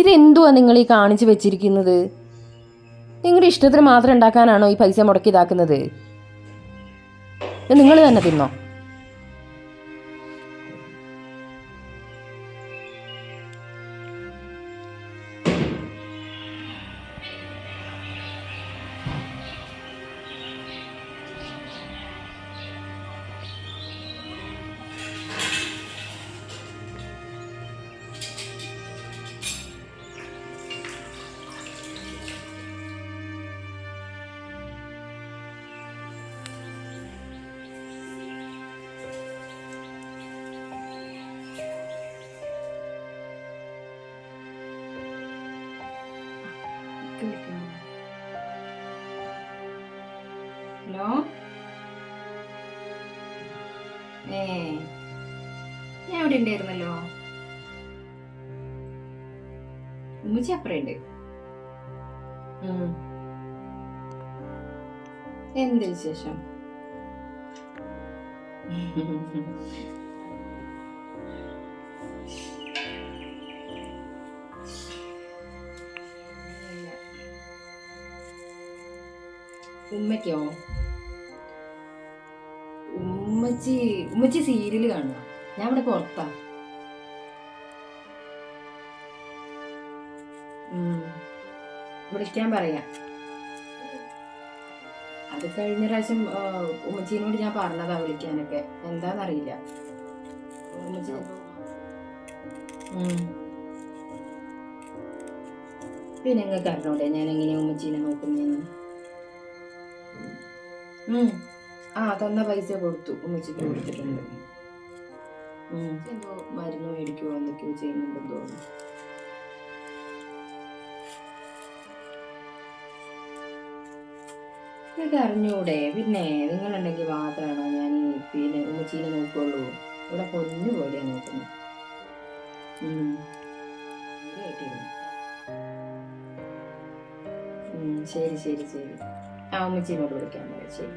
ഇതെന്തുവാ നിങ്ങൾ ഈ കാണിച്ചു വെച്ചിരിക്കുന്നത്? നിങ്ങളുടെ ഇഷ്ടത്തിന് മാത്രം ഉണ്ടാക്കാനാണോ ഈ പൈസ മുടക്കി ഇതാക്കുന്നത്? നിങ്ങൾ തന്നെ തിന്നോ. ഞാൻ ഇവിടെ ഉണ്ടായിരുന്നല്ലോ. ഉമ്മച്ചി അപ്പറയുണ്ട് എന്ത് വിശേഷം? ഉമ്മയ്ക്കോ? ഉമ്മച്ചി ഉമ്മച്ചി സീരിയൽ കാണുക ഞാൻ ഇവിടെ പുറത്താ. വിളിക്കാൻ പറയാം അത് കഴിഞ്ഞ പ്രാവശ്യം ഉമ്മച്ചീനോട് ഞാൻ പറഞ്ഞതാ വിളിക്കാനൊക്കെ എന്താന്നറിയില്ല. പിന്നെ നിങ്ങൾക്ക് അറിഞ്ഞൂടെ ഞാൻ എങ്ങനെയാ ഉമ്മച്ചീനെ നോക്കുന്നതെന്ന്. ആ തന്ന പൈസ കൊടുത്തു ഉമ്മച്ചിക്ക് കൊടുത്തിട്ടുണ്ട്. എന്തോ മരുന്ന് മേടിക്കുവോ എന്തൊക്കെയോ ചെയ്യുന്നുണ്ടെന്ന് തോന്നുന്നു. നിങ്ങൾക്ക് അറിഞ്ഞൂടെ പിന്നെ നിങ്ങളുണ്ടെങ്കിൽ മാത്രമാണോ ഞാൻ ഈ പിന്നെ ഉമ്മച്ചീനെ നോക്കുള്ളൂ? ഇവിടെ പൊന്നു പോലെയാ. ഉം, ശരി ശരി ശരി. ആ ഉമ്മച്ചീനോട് വിളിക്കാൻ പറയാം ശരി.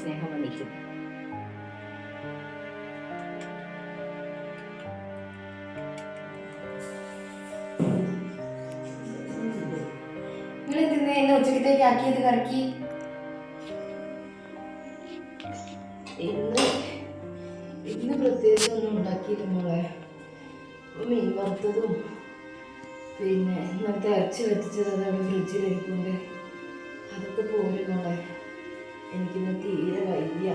സ്നേഹം വന്നിരിക്കുന്നു നിങ്ങൾ എന്തിനാ എന്നെ ഉച്ചക്കത്തേക്ക് ആക്കിയത് കറക്കി? ഇന്ന് ഇന്ന് പ്രത്യേകിച്ച് ഒന്നും ഉണ്ടാക്കിയില്ല മോളെ. മീൻ വറുത്തതും പിന്നെ ഇന്നത്തെ ഇറച്ചി വെച്ചത് അതവിടെ ഫ്രിഡ്ജിലിരിക്കുന്നുണ്ട് അതൊക്കെ പോരും മോളെ. എനിക്കിന്ന് തീരെ വയ്യ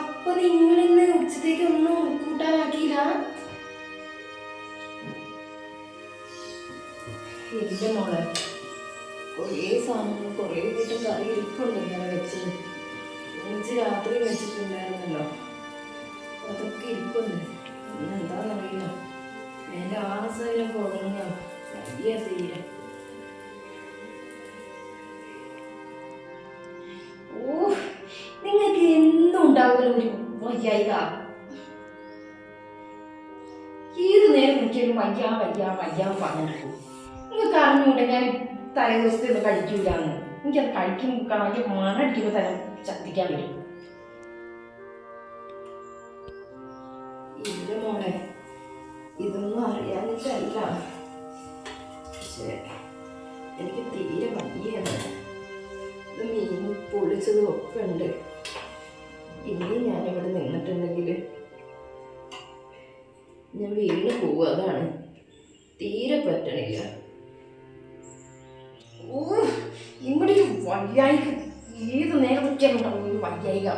അപ്പൊ നിങ്ങൾ ഇന്ന് ഉച്ചത്തേക്ക് ഒന്നും കൂട്ടാനാക്കിയില്ല? എന്റെ മോളെ കുറേ സാധനങ്ങൾ കുറേ കൂട്ടം കറി ഇരിപ്പുണ്ട് ഇങ്ങനെ വെച്ചത് ഉച്ച രാത്രി വെച്ചിട്ടുണ്ടായിരുന്നല്ലോ. അതൊക്കെ ഇരിപ്പുണ്ട്. എന്താണെന്നറിയില്ല എന്റെ ആസയിലെ കുഴഞ്ഞ കുറഞ്ഞ തീരെ. വയ്യായിക. ഏത് നേരം നോക്കിയാലും വയ്യാ വയ്യാ വയ്യാ പറഞ്ഞു നിങ്ങൾക്ക് അറിഞ്ഞുകൊണ്ട് ഞാൻ തലേ ദിവസത്തെ കഴിക്കൂല എനിക്കത് കഴിക്കുമ്പോൾ അതിന്റെ മണടിക്കുമ്പോൾ തന്നെ ചത്തിക്കാൻ വരും. ഇല്ല മോളെ ഇതൊന്നും അറിയാനിട്ടല്ല. പക്ഷേ എനിക്ക് തീരെ വയ്യാണ് ഇത് മീൻ പൊളിച്ചതും ഒക്കെ ഉണ്ട്. ഇനി ഞാനിവിടെ നിന്നിട്ടുണ്ടെങ്കിൽ ഞാൻ വീണ് പോവുക അതാണ്. തീരെ പറ്റണില്ല. ഓ ഇവിടെ ഒരു വയ്യായിക ഏത് നേരം നോക്കിയാലും ഒരു വയ്യായിക.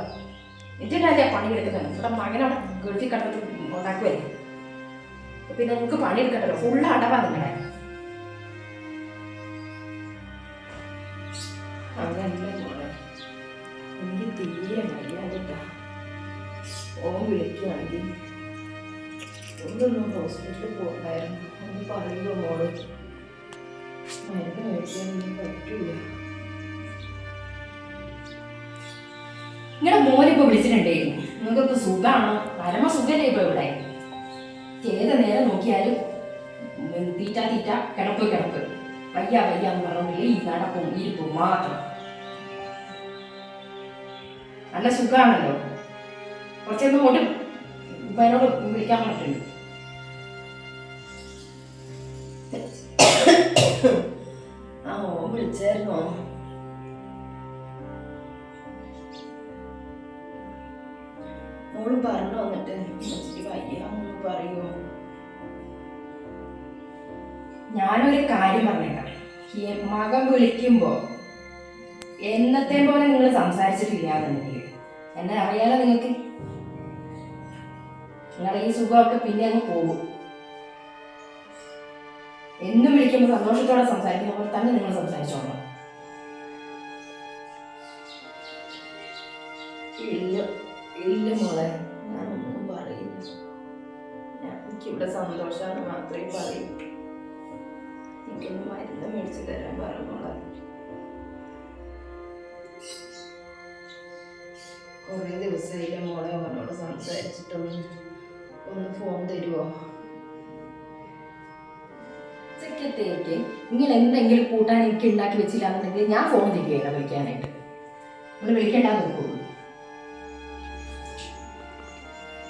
ഞാൻ പണിയെടുക്കുന്നത് ഇവിടെ മകനവിടെ ഗൾഫിൽ കിടന്നിട്ട് ഉണ്ടാക്കുമല്ലേ പിന്നെ നിങ്ങൾക്ക് പണിയെടുക്കണ്ടല്ലോ ഫുള്ള് അടവാ നിങ്ങളെ. തീരെ വയ്യാതിട്ടാ ഓൻ ഒന്നൊന്നും ഹോസ്പിറ്റലിൽ പോകണ്ടായിരുന്നു ഒന്ന് പറയുമോ മോൾ? മരുന്ന് മേടിക്കാനൊന്നും പറ്റൂല. നിങ്ങളുടെ മോനിപ്പോ വിളിച്ചിട്ടുണ്ടായിരുന്നു നിങ്ങൾക്കൊക്കെ പരമ സുഖല്ലേ ഇപ്പൊ ഇവിടെ? ഏത് നേരം നോക്കിയാലും തീറ്റ തീറ്റ കിടപ്പ് കിടപ്പ്. വയ്യ വയ്യ എന്ന് പറഞ്ഞില്ല ഈ നടപ്പും ഇരിപ്പും മാത്രം. നല്ല സുഖമാണല്ലോ കുറച്ചൊന്നും കൊണ്ട് ഇവനോട് വിളിക്കാൻ പറഞ്ഞിട്ടുണ്ട്. ആ ഓ വിളിച്ചായിരുന്നോ. മോൾ പറഞ്ഞു വന്നിട്ട് ഉമ്മച്ചിക്ക് വയ്യാന്ന് പറയുമോ ഞാനൊരു കാര്യം പറഞ്ഞേക്കാം. മകൻ വിളിക്കുമ്പോ എന്നത്തെ പോലെ നിങ്ങൾ സംസാരിച്ചിട്ടില്ല എന്നുണ്ടെങ്കിൽ. എന്നെ അറിയാലോ നിങ്ങൾക്ക്. നിങ്ങളുടെ ഈ സുഖമൊക്കെ പിന്നെ അങ്ങ് പോകും. എന്നും വിളിക്കുമ്പോൾ സന്തോഷത്തോടെ സംസാരിക്കുന്ന പോലെ തന്നെ നിങ്ങൾ സംസാരിച്ചോളാം ഇല്ല ഇല്ല മോളെ ഞാനൊന്നും പറയില്ല. എനിക്കിവിടെ സന്തോഷമാണ് മാത്രമേ പറയൂ. എനിക്കൊന്ന് മരുന്ന് മേടിച്ചു തരാൻ കുറേ ദിവസമായിട്ട് മോളെ അവനോട് സംസാരിച്ചിട്ടൊന്നും ഒന്ന് ഫോൺ തരുമോ ഉച്ചക്കത്തേക്ക് നിങ്ങൾ എന്തെങ്കിലും കൂട്ടാൻ എനിക്ക് ഉണ്ടാക്കി വെച്ചില്ല എന്നുണ്ടെങ്കിൽ ഞാൻ ഫോൺ തരികയില്ല വിളിക്കാനായിട്ട്? നിങ്ങൾ വിളിക്കണ്ട നോക്കൂ.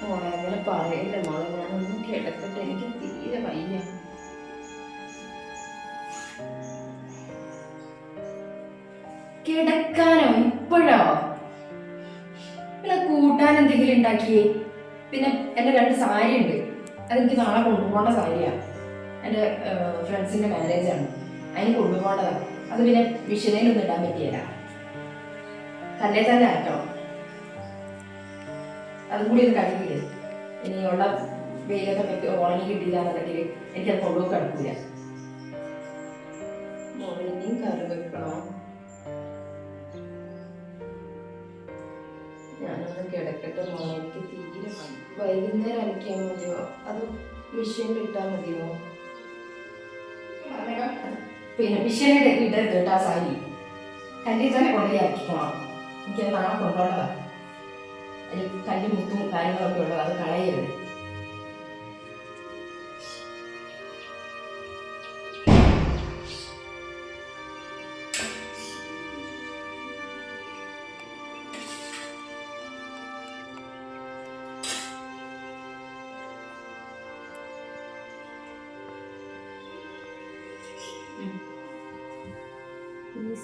മോളെ അങ്ങനെ പറയില്ല മോളെ ഞാനൊന്നും കിടക്കട്ടെ എനിക്ക് തീരെ വയ്യ. കിടക്കാനോ ഇപ്പോഴോ? എന്തെങ്കിലും ഉണ്ടാക്കിയേ? പിന്നെ എന്റെ രണ്ട് സാരി ഉണ്ട് അതെനിക്ക് നാളെ കൊണ്ടുപോകേണ്ട സാരിയാണ് എന്റെ ഫ്രണ്ട്സിന്റെ മാരേജാണ് അതിന് കൊണ്ടുപോകേണ്ടതാണ് അത് പിന്നെ വിഷുവിനൊന്നും ഇടാൻ പറ്റിയല്ല. തന്നെ തന്നെ അയക്കണം അതും കൂടി ഒന്ന് കഴിക്കില്ല ഇനിയുള്ള വെയിലൊക്കെ പറ്റി ഉണങ്ങി കിട്ടിയില്ല എന്നുണ്ടെങ്കിൽ എനിക്കത് കൊണ്ടുപോയി കിടക്കില്ല മോളെ ഇനിയും കറി വെക്കണോ കിടക്കട്ടെ മോളെ എനിക്ക് തീരെ വൈകുന്നേരം അരയ്ക്കാൻ മതിയോ? അത് മെഷീനിൽ ഇട്ടാൽ മതിയോ? പിന്നെ മെഷീനിൽ ഇടരുത് കേട്ടാ സാരി. കല്ലിൽ തന്നെ കൊണ്ടുപോയി അരയ്ക്കണം എനിക്ക് നാളെ കൊണ്ടുപോകേണ്ടതാണ്. അതിൽ കല്ല് മുത്തും കാര്യങ്ങളൊക്കെ ഉള്ളത് അത് കളയരുത്.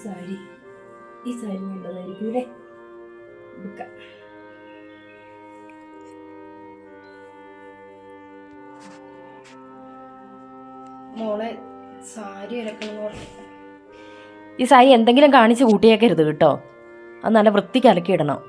സാരി. ഈ സാരി നല്ലതായിരിക്കും അല്ലേ? മോളെ സാരി ഈ സാരി എന്തെങ്കിലും കാണിച്ച് കൂട്ടിയേക്കരുത് കേട്ടോ. അത് നല്ല വൃത്തിക്ക് അലക്കിയിടണം.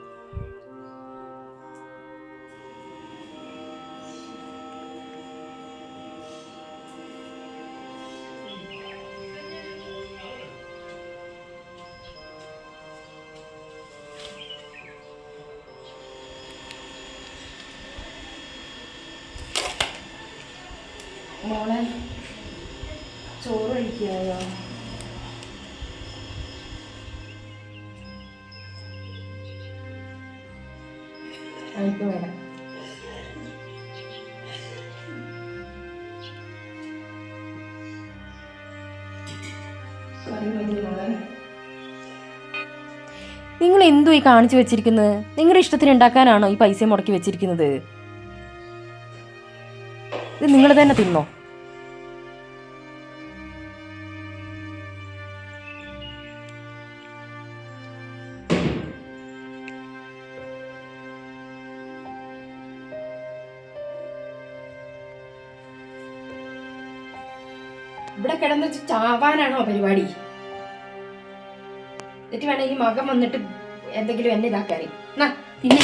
ചോറ് കഴിക്കായോ അതിപ്പോൾ വരാം നിങ്ങൾ എന്തോ ഈ കാണിച്ചു വെച്ചിരിക്കുന്നത്? നിങ്ങളുടെ ഇഷ്ടത്തിന് ഉണ്ടാക്കാനാണോ ഈ പൈസ മുടക്കി വെച്ചിരിക്കുന്നത്? ഇത് നിങ്ങൾ തന്നെ തിന്നോ. ഇവിടെ കിടന്ന് ചാവാനാണോ പരിപാടി? എന്നിട്ട് വേണമെങ്കിൽ മകം വന്നിട്ട് എന്തെങ്കിലും എന്നെ ഇതാക്കാൻ എന്നാ പിന്നെ